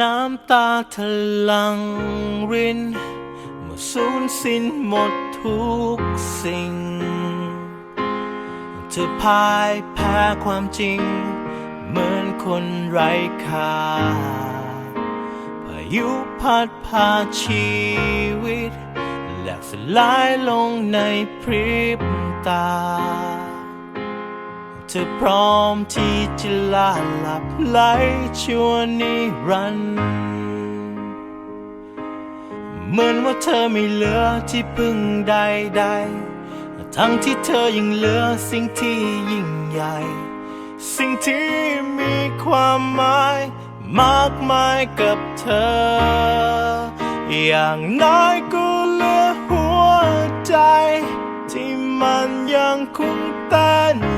น้ำตาทะลังริน เมื่อสูญสิ้นหมดทุกสิ่งเธอพ่ายแพ้ความจริง เหมือนคนไร้ค่าพายุพัดพาชีวิต และสลายลงในพริบตา เธอพร้อมที่จะลาหลับไหลชั่วนิรันดร์เหมือนว่าเธอไม่เหลือที่พึ่งใดๆ ทั้งที่เธอยังเหลือสิ่งที่ยิ่งใหญ่ สิ่งที่มีความหมายมากมายกับเธอ อย่างน้อยก็เหลือหัวใจ ที่มันยังคงเต้น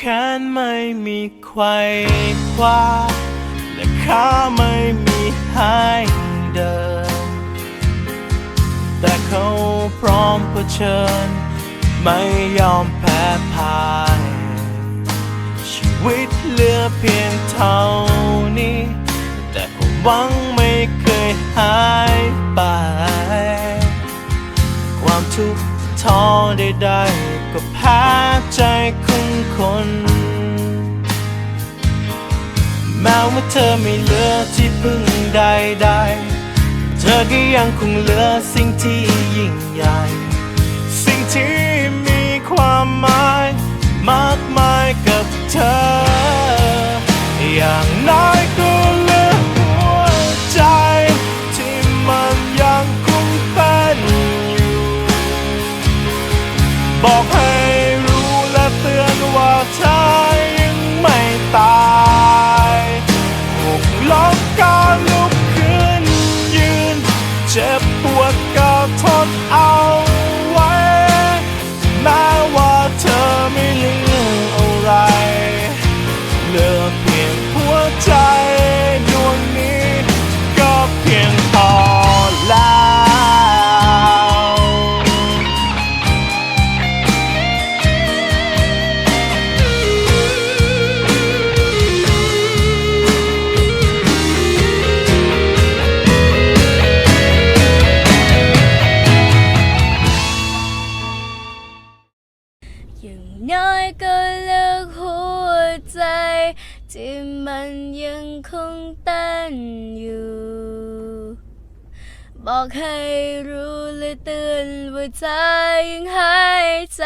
แขนไม่มีไขว้คว้าและขาไม่มีให้เดิน แต่เขาพร้อมเผชิญ ไม่ยอมแพ้พ่าย ชีวิตเหลือเพียงเท่านี้ แต่ความหวังไม่เคยหายไป ความทุกข์ท้อใดๆก็แพ้ใจของ คน แม้ว่าเธอไม่เหลือที่พึ่งใดๆ เธอก็ยังคงเหลือสิ่งที่ยิ่งใหญ่ สิ่งที่มีความหมายมากมายกับเธอ อย่างน้อยก็เหลือหัวใจ ที่มันยังคงเป็นอยู่ บอกให้ ล้มก็ลุกขึ้นยืน เจ็บปวดก็ทนเอา อย่างน้อยก็เลือกหัวใจ ที่มันยังคงเต้นอยู่ บอกให้รู้และเตือนว่าใจยังหายใจ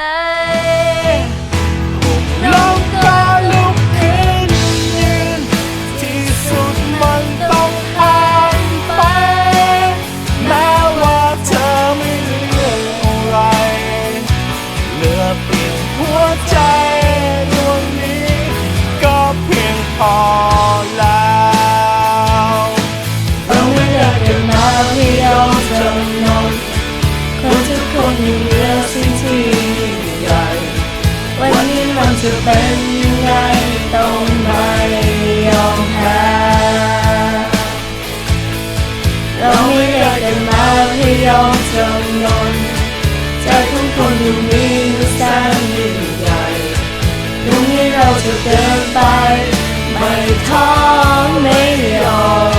แล้วเราไม่อยากจะมาที่ยอมจำนนคนทุกคนยังเหลือสิ่งที่ใหญ่วันนี้มันจะเป็นยังไงต้องไม่ยอมแพ้เราไม่อยากจะมาที่ยอมจำนนใจของคนอยู่นี้แสนยิ่งใหญ่ตรงนี้เราจะเดินไป ไม่ท้อไม่ยอม